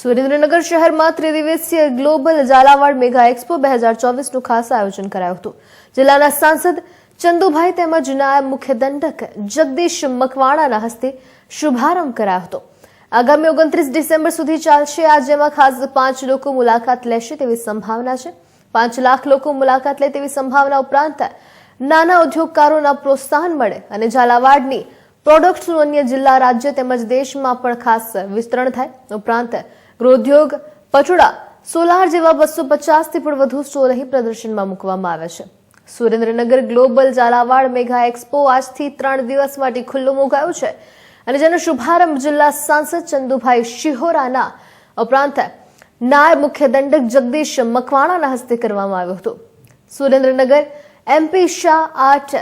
સુરેન્દ્રનગર શહેરમાં ત્રિદિવસીય global Zalawad mega expo બે હજાર ચોવીસનું ખાસ આયોજન કરાયું હતું. જિલ્લાના સાંસદ ચંદુભાઈ તેમજ નાયબ મુખ્ય દંડક જગદીશ મકવાણાના હસ્તે શુભારંભ કરાયો હતો. આગામી ઓગણત્રીસ ડિસેમ્બર સુધી ચાલશે આ જેમાં ખાસ પાંચ લોકો મુલાકાત લેશે તેવી સંભાવના છે. પાંચ લાખ લોકો મુલાકાત લે તેવી સંભાવના ઉપરાંત નાના ઉદ્યોગકારોના પ્રોત્સાહન મળે અને ઝાલાવાડની પ્રોડક્ટ્સનું અન્ય જિલ્લા રાજ્ય તેમજ દેશમાં પણ ખાસ વિસ્તરણ થાય. ઉપરાંત ગૃહોદ્યોગ પટોળા સોલાર જેવા બસો પચાસથી પણ વધુ સ્ટોલ અહીં પ્રદર્શનમાં મૂકવામાં આવે છે. Surendranagar global Zalawad mega expo આજથી ત્રણ દિવસ માટે ખુલ્લું મુકાયું છે અને જેનો શુભારંભ જિલ્લા સાંસદ ચંદુભાઈ શિહોરાના ઉપરાંત નાયબ મુખ્ય દંડક જગદીશ મકવાણાના હસ્તે કરવામાં આવ્યો હતો. Surendranagar MP Shah art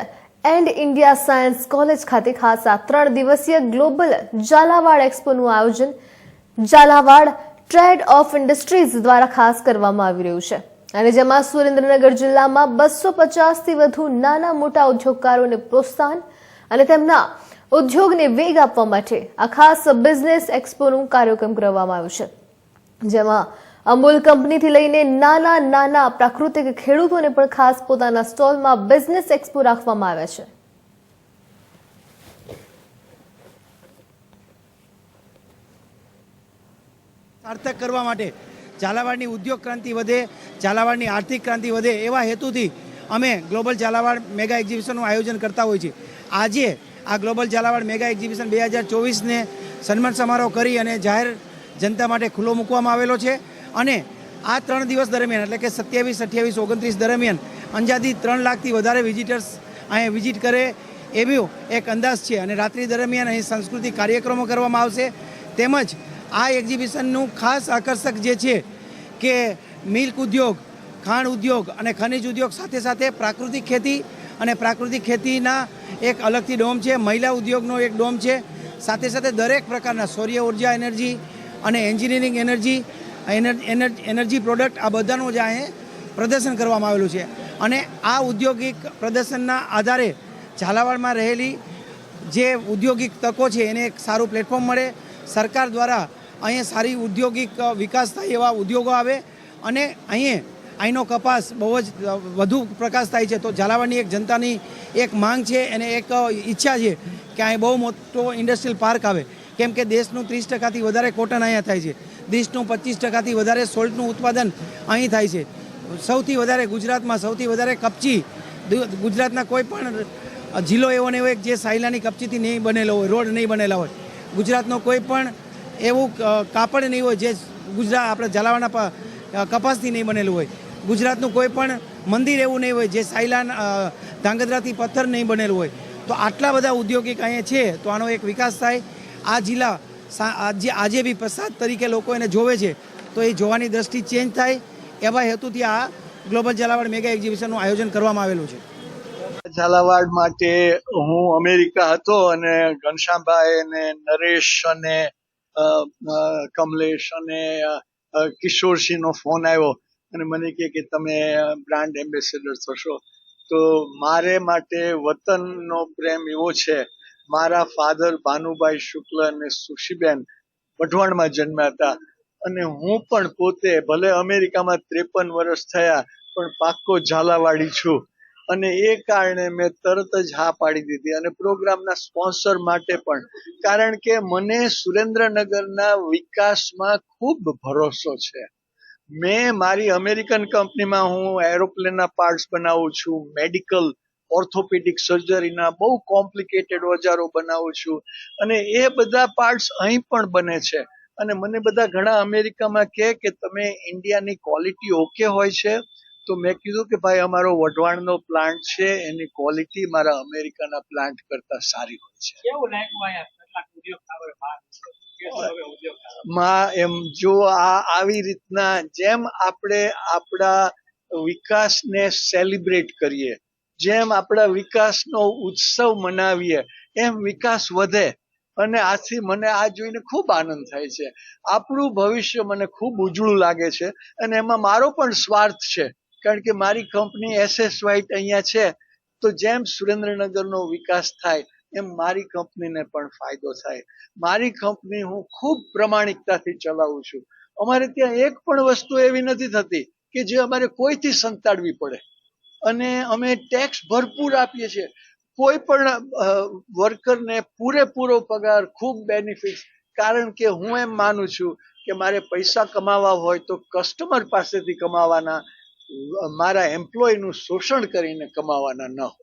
and India science college ખાતે ખાસ આ ત્રણ દિવસીય ગ્લોબલ ઝાલાવાડ એક્સપોનું આયોજન ઝાલાવાડ ટ્રેડ ઓફ ઇન્ડસ્ટ્રીઝ દ્વારા ખાસ કરવામાં આવી રહ્યું છે. અને જેમાં સુરેન્દ્રનગર જિલ્લામાં બસો પચાસથી વધુ નાના મોટા ઉદ્યોગકારોને પ્રોત્સાહન અને તેમના ઉદ્યોગને વેગ આપવા માટે આ ખાસ બિઝનેસ એક્સપોનું કાર્યક્રમ કરવામાં આવ્યું છે. જેમાં અમૂલ કંપનીથી લઈને નાના નાના પ્રાકૃતિક ખેડૂતોને પણ ખાસ પોતાના સ્ટોલમાં બિઝનેસ એક્સપો રાખવામાં આવ્યા છે. સાર્થક કરવા માટે. ઝાલાવાડની ઉદ્યોગ ક્રાંતિ વધે, ઝાલાવાડની આર્થિક ક્રાંતિ વધે એવા હેતુથી અમે ગ્લોબલ ઝાલાવાડ મેગા એક્ઝિબિશનનું આયોજન કરતા હોઈએ છીએ આજે આ ગ્લોબલ ઝાલાવાડ મેગા એક્ઝિબિશન બે હજાર ચોવીસને સન્માન સમારોહ કરી અને જાહેર જનતા માટે ખુલ્લો મૂકવામાં આવેલો છે અને આ ત્રણ દિવસ દરમિયાન એટલે કે સત્યાવીસ, અઠ્યાવીસ, ઓગણત્રીસ દરમિયાન અંજાથી ત્રણ લાખથી વધારે વિઝિટર્સ અહીંયા વિઝિટ કરે એવો એક અંદાજ છે અને રાત્રિ દરમિયાન અહીં સાંસ્કૃતિક કાર્યક્રમો કરવામાં આવશે. તેમજ આ એક્ઝિબિશનનું ખાસ આકર્ષક જે છે કે મિલ્ક ઉદ્યોગ ખાંડ ઉદ્યોગ અને ખનિજ ઉદ્યોગ સાથે સાથે પ્રાકૃતિક ખેતી અને પ્રાકૃતિક ખેતીના એક અલગથી ડોમ છે. મહિલા ઉદ્યોગનો એક ડોમ છે. સાથે સાથે દરેક પ્રકારના સૌર્ય ઊર્જા એનર્જી અને એન્જિનિયરિંગ એનર્જી એનર્જી પ્રોડક્ટ આ બધાનું જ અહીં પ્રદર્શન કરવામાં આવેલું છે. અને આ ઉદ્યોગિક પ્રદર્શનના આધારે ઝાલાવાડમાં રહેલી જે ઉદ્યોગિક તકો છે એને એક સારું પ્લેટફોર્મ મળે. સરકાર દ્વારા અહીંયા સારી ઉદ્યોગિક વિકાસ થાય એવા ઉદ્યોગો આવે અને અહીં અહીંનો કપાસ બહુ જ વધુ પ્રકાશ થાય છે. તો ઝાલાવાડની એક જનતાની એક માંગ છે અને એક ઈચ્છા છે કે અહીં બહુ મોટો ઇન્ડસ્ટ્રીયલ પાર્ક આવે. કેમ કે દેશનું ત્રીસ ટકાથી વધારે કોટન અહીંયા થાય છે. દેશનું પચીસ ટકાથી વધારે સોલ્ટનું ઉત્પાદન અહીં થાય છે. સૌથી વધારે ગુજરાતમાં સૌથી વધારે કપચી ગુજરાતના કોઈ પણ જિલ્લો એવો નહીં હોય જે સાયલાની કપચીથી નહીં બનેલો હોય, રોડ નહીં બનેલા હોય. ગુજરાતનો કોઈ પણ એવું કાપડ નહીં હોય જે ગુજરાત આપણે ઝાલાવાડના કપાસથી નહીં બનેલું હોય. ગુજરાતનું કોઈ પણ મંદિર એવું નહીં હોય જે સાયલાન ધાંગધ્રાથી પથ્થર નહીં બનેલું હોય. તો આટલા બધા ઉદ્યોગિક અહીંયા છે, તો આનો એક વિકાસ થાય. આ જિલ્લા આજે આજે બી પ્રસાદ તરીકે લોકો એને જોવે છે, તો એ જોવાની દ્રષ્ટિ ચેન્જ થાય. એવા હેતુથી આ ગ્લોબલ ઝાલાવાડ મેગા એક્ઝિબિશનનું આયોજન કરવામાં આવેલું છે. ઝાલાવાડ માટે હું અમેરિકા હતો અને ઘનશ્યામભાઈ અને નરેશ અને કમલેશ અને કિશોરસિંહનો ફોન આવ્યો અને મને કહે કે તમે બ્રાન્ડ એમ્બેસેડર થશો તો મારે માટે વતનનો પ્રેમ એવો છે, મારા ફાધર ભાનુભાઈ શુક્લ અને સુશીબેન વઢવાણમાં જન્મ્યા હતા અને હું પણ પોતે ભલે અમેરિકામાં ત્રેપન વર્ષ થયા પણ પાક્કો ઝાલાવાડી છું. અને એ કારણે મેં તરત જ હા પાડી દીધી અને પ્રોગ્રામના સ્પોન્સર માટે પણ. કારણ કે મને સુરેન્દ્રનગરના વિકાસમાં ખૂબ ભરોસો છે. મેં મારી અમેરિકન કંપનીમાં હું એરોપ્લેનના પાર્ટ્સ બનાવું છું, મેડિકલ, ઓર્થોપેડિક સર્જરીના બહુ કોમ્પ્લિકેટેડ ઓજારો બનાવું છું. અને એ બધા પાર્ટ્સ અહીં પણ બને છે. અને મને બધા ઘણા અમેરિકામાં કહે કે તમે ઇન્ડિયાની ક્વોલિટી ઓકે હોય છે. તો મેં કીધું કે ભાઈ અમારો વઢવાણનો પ્લાન્ટ છે એની ક્વોલિટી મારા અમેરિકાના પ્લાન્ટ કરતા સારી હોય છે? માં એમ જો આ આવી રીતના જેમ આપણે આપણા વિકાસને સેલિબ્રેટ કરીએ જેમ આપણા વિકાસનો ઉત્સવ મનાવીએ એમ વિકાસ વધે. અને આથી મને આ જોઈને ખૂબ આનંદ થાય છે. આપણું ભવિષ્ય મને ખૂબ ઉજળું લાગે છે. અને એમાં મારો પણ સ્વાર્થ છે. કારણ કે મારી કંપની એસએસ વાઇટ અહીંયા છે, તો જેમ સુરેન્દ્રનગરનો વિકાસ થાય, એમ મારી કંપનીને પણ ફાયદો થાય. મારી કંપની હું ખૂબ પ્રમાણિકતાથી ચલાવું છું. અમારે ત્યાં એક પણ વસ્તુ એવી નથી થતી કે જે અમારે કોઈથી સંતાડવી પડે. અને અમે ટેક્સ ભરપૂર આપીએ છીએ. કોઈ પણ વર્કરને પૂરેપૂરો પગાર, ખૂબ બેનિફિટ કારણ કે હું એમ માનું છું કે મારે પૈસા કમાવા હોય તો કસ્ટમર પાસેથી કમાવાના મારા એમ્પ્લોયનું શોષણ કરીને કમાવાના ન હોય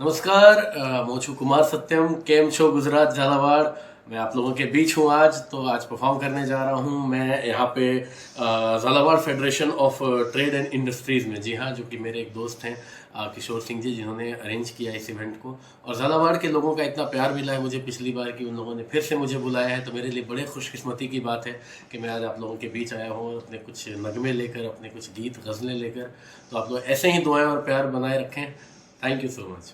नमस्कार अ, मैं છું कुमार सत्यम केम छो गुजरात झालावाड़ मैं आप लोगों के बीच हूँ आज तो आज परफॉर्म करने जा रहा हूँ मैं यहाँ पे अ, Jhalawar federation of trade and industries में जी हाँ जो कि मेरे एक दोस्त हैं अ, किशोर सिंह जी, जिन्होंने अरेंज किया इस इवेंट को। और झालावाड़ के लोगों का इतना प्यार मिला है मुझे पिछली बार कि उन लोगों ने फिर से मुझे बुलाया है। तो मेरे लिए बड़े खुशकिस्मती की बात है कि मैं आज आप लोगों के बीच आया हूँ, अपने कुछ नगमे लेकर, अपने कुछ गीत, गज़लें लेकर। तो आप लोग ऐसे ही दुआएँ और प्यार बनाए रखें। Thank you so much